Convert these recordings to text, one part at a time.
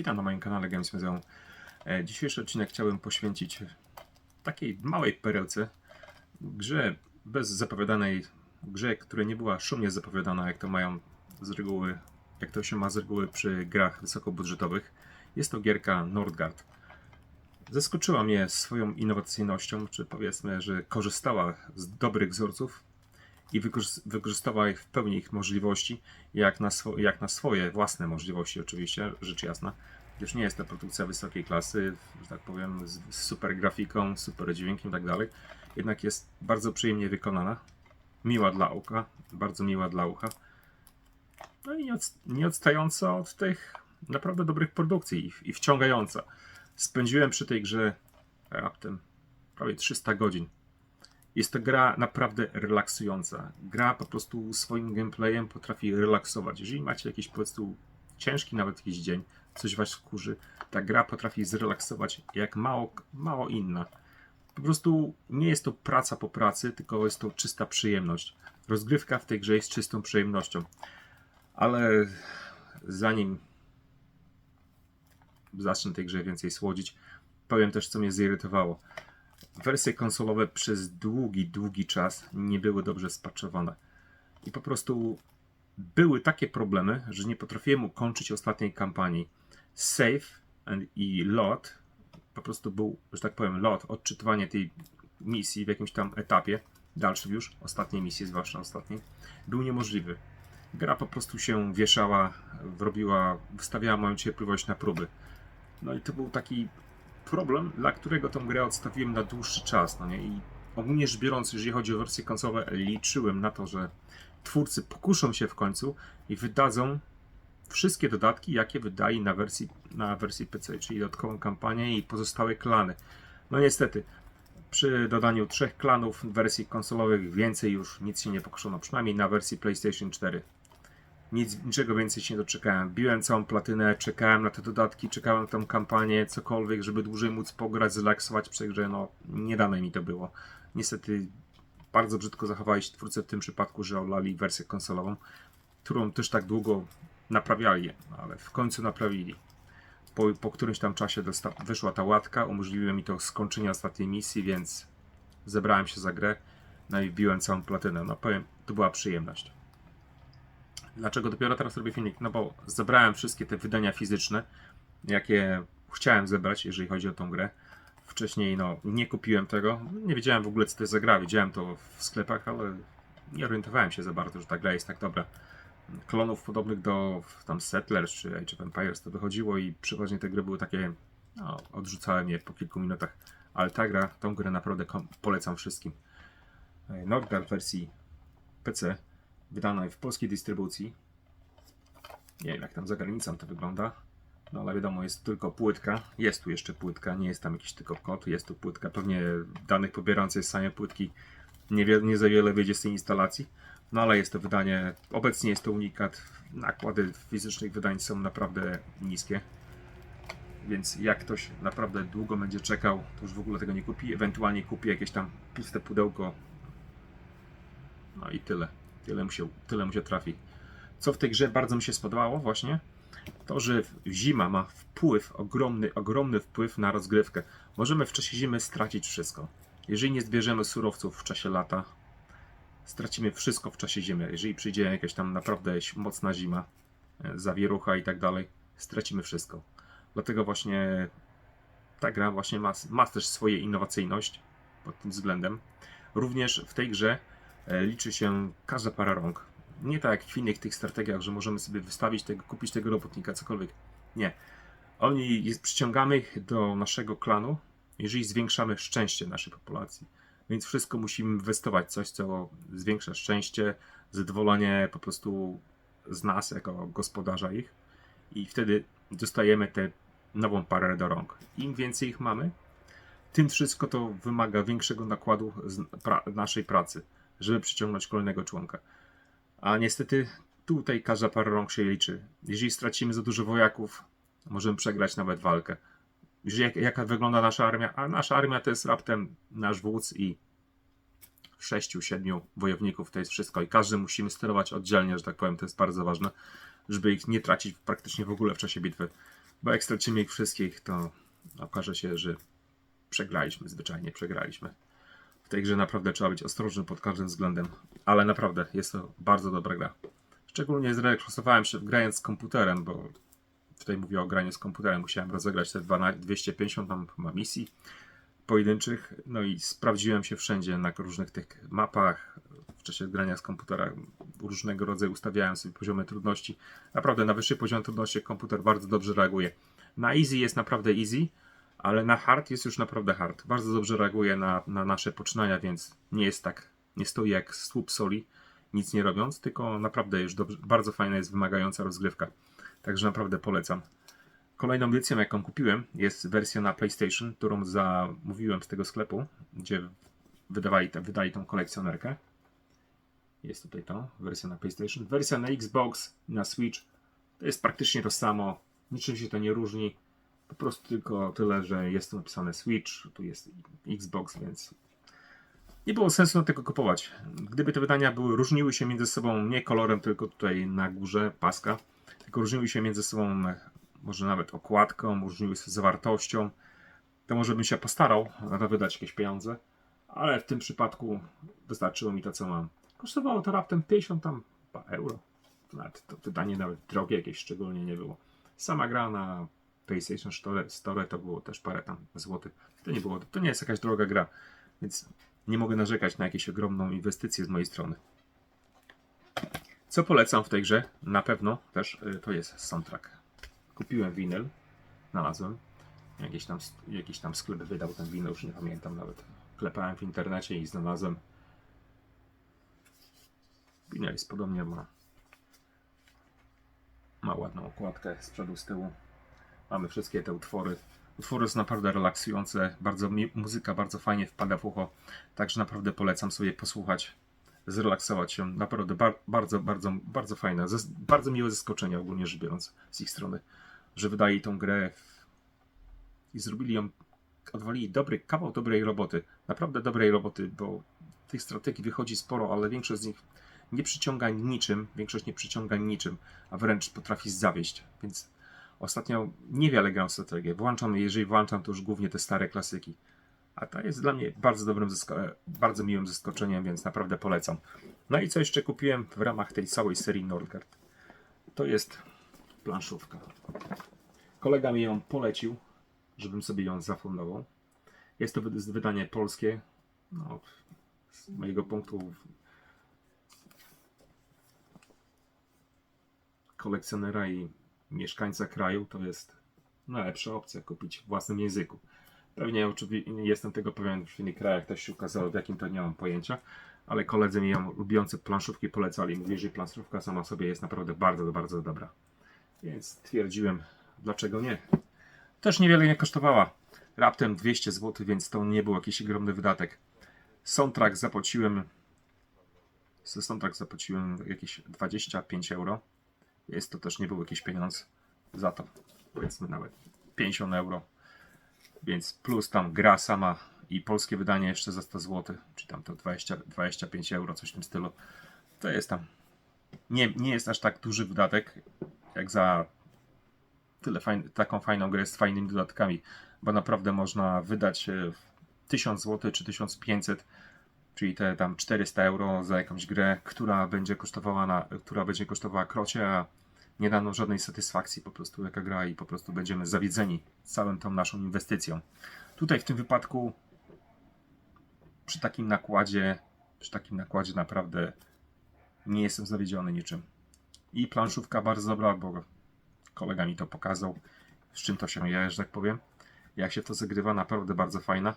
Witam na moim kanale Games Museum. E, Dzisiejszy odcinek chciałbym poświęcić takiej małej perełce, grze bez zapowiadanej, grze, która nie była szumnie zapowiadana, jak to mają z reguły, jak to się ma z reguły przy grach wysokobudżetowych. Jest to gierka Nordgard. Zaskoczyła mnie swoją innowacyjnością, czy powiedzmy, że korzystała z dobrych wzorców i wykorzy- wykorzystała w pełni ich możliwości, jak na, jak na swoje własne możliwości, oczywiście, rzecz jasna. Już nie jest to produkcja wysokiej klasy, że tak powiem, z, z super grafiką, super dźwiękiem i tak dalej. Jednak jest bardzo przyjemnie wykonana, miła dla oka, bardzo miła dla ucha. No i nie, od, odstająca od tych naprawdę dobrych produkcji i, i wciągająca. Spędziłem przy tej grze raptem prawie 300 godzin. Jest to gra naprawdę relaksująca. Gra po prostu swoim gameplayem potrafi relaksować. Jeżeli macie jakiś po prostu ciężki nawet jakiś dzień, coś was wkurzy, ta gra potrafi zrelaksować jak mało, mało inna. Po prostu nie jest to praca po pracy, tylko jest to czysta przyjemność. Rozgrywka w tej grze jest czystą przyjemnością. Ale zanim zacznę tej grze więcej słodzić, powiem też, co mnie zirytowało wersje konsolowe przez długi, długi czas nie były dobrze spaczowane. I po prostu były takie problemy, że nie potrafiłem ukończyć ostatniej kampanii. Save i lot, po prostu był, że tak powiem, lot, odczytywanie tej misji w jakimś tam etapie, dalszym już, ostatniej misji, zwłaszcza ostatniej, był niemożliwy. Gra po prostu się wieszała, robiła, wystawiała moją cierpliwość na próby. No i to był taki problem, dla którego tą grę odstawiłem na dłuższy czas. No nie? I ogólnie rzecz biorąc, jeżeli chodzi o wersje konsolowe, liczyłem na to, że twórcy pokuszą się w końcu i wydadzą wszystkie dodatki, jakie wydali na wersji, na wersji PC, czyli dodatkową kampanię i pozostałe klany. No niestety, przy dodaniu trzech klanów w wersji konsolowych więcej już nic się nie pokuszono, przynajmniej na wersji PlayStation 4. Nic, niczego więcej się nie doczekałem. Biłem całą platynę, czekałem na te dodatki, czekałem na tą kampanię, cokolwiek, żeby dłużej móc pograć, zrelaksować przy. No, nie dane mi to było. Niestety bardzo brzydko zachowali się twórcy w tym przypadku, że olali wersję konsolową, którą też tak długo naprawiali, ale w końcu naprawili. Po, po którymś tam czasie dosta- wyszła ta łatka, umożliwiło mi to skończenie ostatniej misji, więc zebrałem się za grę, no i wbiłem całą platynę. No powiem, to była przyjemność. Dlaczego dopiero teraz robię filmik? No bo zebrałem wszystkie te wydania fizyczne, jakie chciałem zebrać, jeżeli chodzi o tą grę. Wcześniej no, nie kupiłem tego, nie wiedziałem w ogóle co to jest za gra, widziałem to w sklepach, ale nie orientowałem się za bardzo, że ta gra jest tak dobra. Klonów podobnych do tam Settlers czy Age of Empires to wychodziło i przeważnie te gry były takie, no, odrzucałem je po kilku minutach, ale ta gra, tą grę naprawdę polecam wszystkim. Nordgard w wersji PC wydanej w polskiej dystrybucji. Nie wiem, jak tam za granicą to wygląda. No ale wiadomo, jest tylko płytka. Jest tu jeszcze płytka, nie jest tam jakiś tylko kod. Jest tu płytka. Pewnie danych pobierających z samej płytki nie, nie za wiele wyjdzie z tej instalacji. No ale jest to wydanie, obecnie jest to unikat. Nakłady fizycznych wydań są naprawdę niskie. Więc jak ktoś naprawdę długo będzie czekał, to już w ogóle tego nie kupi. Ewentualnie kupi jakieś tam puste pudełko. No i tyle. Tyle mu się, tyle mu się trafi. Co w tej grze bardzo mi się spodobało właśnie, to że zima ma wpływ, ogromny, ogromny wpływ na rozgrywkę. Możemy w czasie zimy stracić wszystko. Jeżeli nie zbierzemy surowców w czasie lata, stracimy wszystko w czasie zimy. Jeżeli przyjdzie jakaś tam naprawdę mocna zima, e, zawierucha i tak dalej, stracimy wszystko. Dlatego właśnie ta gra właśnie ma, ma też swoje innowacyjność pod tym względem. Również w tej grze e, liczy się każda para rąk. Nie tak jak w innych tych strategiach, że możemy sobie wystawić tego, kupić tego robotnika, cokolwiek. Nie. Oni jest, przyciągamy ich do naszego klanu, jeżeli zwiększamy szczęście naszej populacji. Więc wszystko musimy inwestować, coś, co zwiększa szczęście, zadowolenie po prostu z nas, jako gospodarza ich. I wtedy dostajemy tę nową parę do rąk. Im więcej ich mamy, tym wszystko to wymaga większego nakładu pra- naszej pracy, żeby przyciągnąć kolejnego członka. A niestety tutaj każda para rąk się liczy. Jeżeli stracimy za dużo wojaków, możemy przegrać nawet walkę. Jeżeli jak, jaka wygląda nasza armia? A nasza armia to jest raptem nasz wódz i sześciu, siedmiu wojowników, to jest wszystko. I każdy musimy sterować oddzielnie, że tak powiem, to jest bardzo ważne, żeby ich nie tracić praktycznie w ogóle w czasie bitwy. Bo jak stracimy ich wszystkich, to okaże się, że przegraliśmy, zwyczajnie przegraliśmy. Tej grze naprawdę trzeba być ostrożny pod każdym względem, ale naprawdę jest to bardzo dobra gra. Szczególnie zrelaksowałem się grając z komputerem, bo tutaj mówię o graniu z komputerem. Musiałem rozegrać te 12 250 tam misji pojedynczych, no i sprawdziłem się wszędzie na różnych tych mapach. W czasie grania z komputera różnego rodzaju ustawiałem sobie poziomy trudności. Naprawdę na wyższy poziom trudności komputer bardzo dobrze reaguje. Na easy jest naprawdę easy, ale na hard jest już naprawdę hard. Bardzo dobrze reaguje na, na nasze poczynania, więc nie jest tak, nie stoi jak słup soli, nic nie robiąc, tylko naprawdę już dobrze, bardzo fajna jest wymagająca rozgrywka. Także naprawdę polecam. Kolejną edycją, jaką kupiłem, jest wersja na PlayStation, którą zamówiłem z tego sklepu, gdzie wydawali, wydali tą kolekcjonerkę. Jest tutaj to, wersja na PlayStation. Wersja na Xbox, na Switch to jest praktycznie to samo. Niczym się to nie różni. Po prostu tylko tyle, że jest tu napisane Switch, tu jest Xbox, więc nie było sensu tego kupować. Gdyby te wydania były, różniły się między sobą nie kolorem, tylko tutaj na górze paska, tylko różniły się między sobą może nawet okładką, różniły się zawartością, to może bym się postarał na to wydać jakieś pieniądze, ale w tym przypadku wystarczyło mi to, co mam. Kosztowało to raptem 50 tam euro. Nawet to wydanie nawet drogie jakieś szczególnie nie było. Sama gra na PlayStation Store, to było też parę tam złotych. To nie było, to nie jest jakaś droga gra, więc nie mogę narzekać na jakieś ogromną inwestycję z mojej strony. Co polecam w tej grze? Na pewno też y, to jest soundtrack. Kupiłem winyl, znalazłem. Jakiś tam, jakiś tam sklep wydał ten winyl, już nie pamiętam nawet. Klepałem w internecie i znalazłem. Winyl jest podobnie, ma, ma ładną okładkę z przodu, z tyłu. Mamy wszystkie te utwory. Utwory są naprawdę relaksujące, bardzo, muzyka bardzo fajnie wpada w ucho, także naprawdę polecam sobie posłuchać, zrelaksować się. Naprawdę bar- bardzo, bardzo, bardzo fajne, Zas- bardzo miłe zaskoczenie ogólnie rzecz biorąc z ich strony, że wydali tą grę i zrobili ją, odwalili dobry kawał dobrej roboty, naprawdę dobrej roboty, bo tych strategii wychodzi sporo, ale większość z nich nie przyciąga niczym, większość nie przyciąga niczym, a wręcz potrafi zawieść, więc Ostatnio niewiele gram w strategię. Włączam, jeżeli włączam, to już głównie te stare klasyki. A ta jest dla mnie bardzo dobrym, bardzo miłym zaskoczeniem, więc naprawdę polecam. No i co jeszcze kupiłem w ramach tej całej serii Nordgard? To jest planszówka. Kolega mi ją polecił, żebym sobie ją zafundował. Jest to wy- wydanie polskie. No, z mojego punktu kolekcjonera i mieszkańca kraju to jest najlepsza opcja kupić w własnym języku. Pewnie oczywiście nie jestem tego pewien, w innych krajach też się ukazało, w jakim to nie mam pojęcia, ale koledzy mi ją lubiący planszówki polecali. Mówili, że planszówka sama sobie jest naprawdę bardzo, bardzo dobra. Więc stwierdziłem, dlaczego nie. Też niewiele nie kosztowała. Raptem 200 zł, więc to nie był jakiś ogromny wydatek. Soundtrack zapłaciłem. Za soundtrack zapłaciłem jakieś 25 euro. Jest to też nie był jakiś pieniądz za to. Powiedzmy nawet 50 euro. Więc plus tam gra sama i polskie wydanie jeszcze za 100 zł, czy tam to 20, 25 euro, coś w tym stylu. To jest tam. Nie, nie jest aż tak duży wydatek, jak za tyle fajn, taką fajną grę z fajnymi dodatkami, bo naprawdę można wydać e, 1000 zł czy 1500, czyli te tam 400 euro za jakąś grę, która będzie kosztowała, na, która będzie kosztowała krocie, a nie da nam żadnej satysfakcji po prostu jaka gra i po prostu będziemy zawiedzeni całą tą naszą inwestycją. Tutaj w tym wypadku przy takim nakładzie, przy takim nakładzie naprawdę nie jestem zawiedziony niczym. I planszówka bardzo dobra, bo kolega mi to pokazał, z czym to się je, że tak powiem. Jak się to zagrywa, naprawdę bardzo fajna.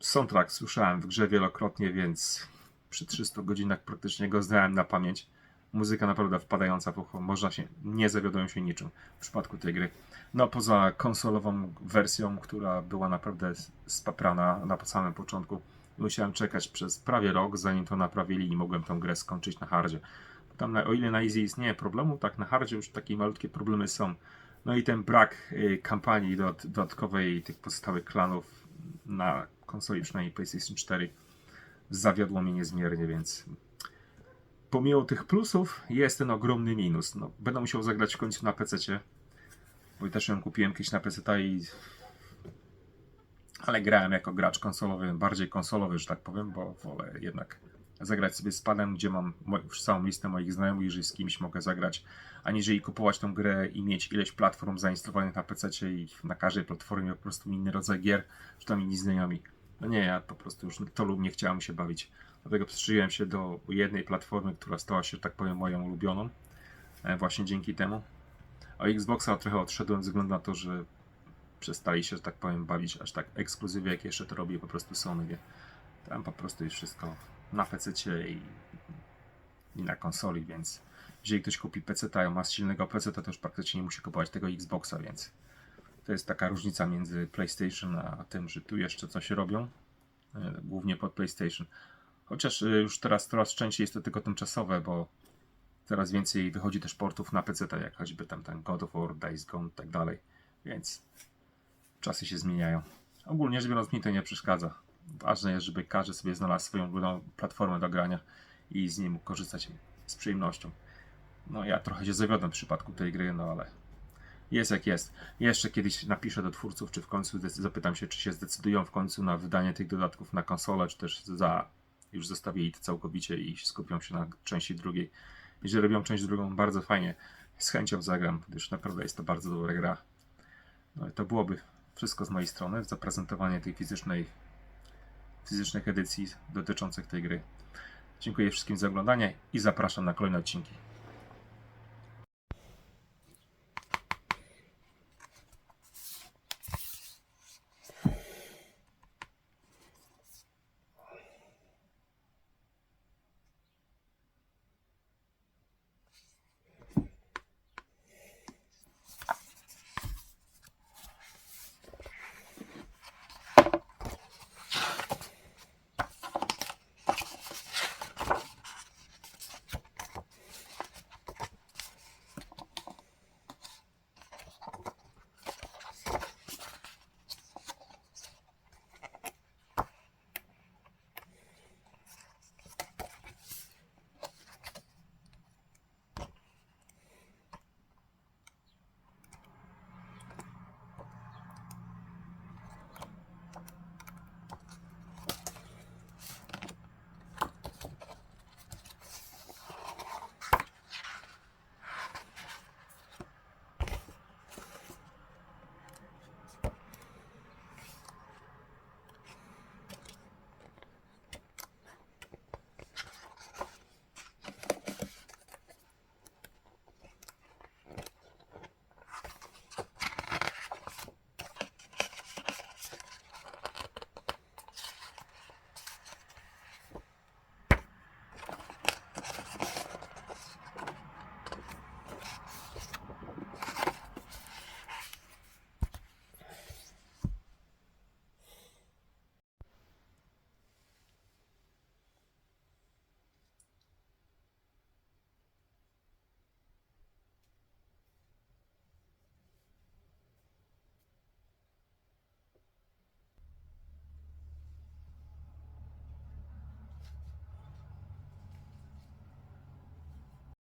Soundtrack słyszałem w grze wielokrotnie, więc przy 300 godzinach praktycznie go znałem na pamięć. Muzyka naprawdę wpadająca w ucho, można się, nie zawiodłem się niczym w przypadku tej gry. No poza konsolową wersją, która była naprawdę spaprana na samym początku. Musiałem czekać przez prawie rok, zanim to naprawili i mogłem tę grę skończyć na hardzie. Tam na, o ile na easy istnieje problemu, tak na hardzie już takie malutkie problemy są. No i ten brak y, kampanii dod- dodatkowej tych pozostałych klanów na konsoli, przynajmniej PlayStation 4, zawiodło mnie niezmiernie, więc pomimo tych plusów jest ten ogromny minus. No, będę musiał zagrać w końcu na PC. Bo też ją kupiłem kiedyś na PC i... Ale grałem jako gracz konsolowy, bardziej konsolowy, że tak powiem, bo wolę jednak zagrać sobie z padem, gdzie mam już całą listę moich znajomych, jeżeli z kimś mogę zagrać, aniżeli kupować tą grę i mieć ileś platform zainstalowanych na PC i na każdej platformie po prostu inny rodzaj gier, czy tam inni znajomi. No nie, ja po prostu już to lub nie chciałem się bawić. Dlatego przyczyniłem się do jednej platformy, która stała się, tak powiem, moją ulubioną. e, Właśnie dzięki temu. A Xboxa trochę odszedłem ze względu na to, że przestali się, że tak powiem, bawić aż tak ekskluzywnie, jak jeszcze to robi po prostu Sony. Tam po prostu jest wszystko na PC i, i na konsoli, więc jeżeli ktoś kupi PC, a ma silnego PC, to już praktycznie nie musi kupować tego Xboxa, więc to jest taka różnica między PlayStation a tym, że tu jeszcze coś robią, e, głównie pod PlayStation. Chociaż e, już teraz coraz częściej jest to tylko tymczasowe, bo coraz więcej wychodzi też portów na PC, jak choćby tam ten God of War, Days Gone i tak dalej, więc czasy się zmieniają. Ogólnie rzecz biorąc mi to nie przeszkadza. Ważne jest, żeby każdy sobie znalazł swoją platformę do grania i z niej mógł korzystać z przyjemnością. No ja trochę się zawiodłem w przypadku tej gry, no ale jest jak jest. Jeszcze kiedyś napiszę do twórców, czy w końcu zapytam się, czy się zdecydują w końcu na wydanie tych dodatków na konsolę, czy też za już zostawili to całkowicie i skupią się na części drugiej. Jeżeli robią część drugą, bardzo fajnie. Z chęcią zagram, gdyż naprawdę jest to bardzo dobra gra. No i to byłoby wszystko z mojej strony. Zaprezentowanie tej fizycznej, fizycznych edycji dotyczących tej gry. Dziękuję wszystkim za oglądanie i zapraszam na kolejne odcinki.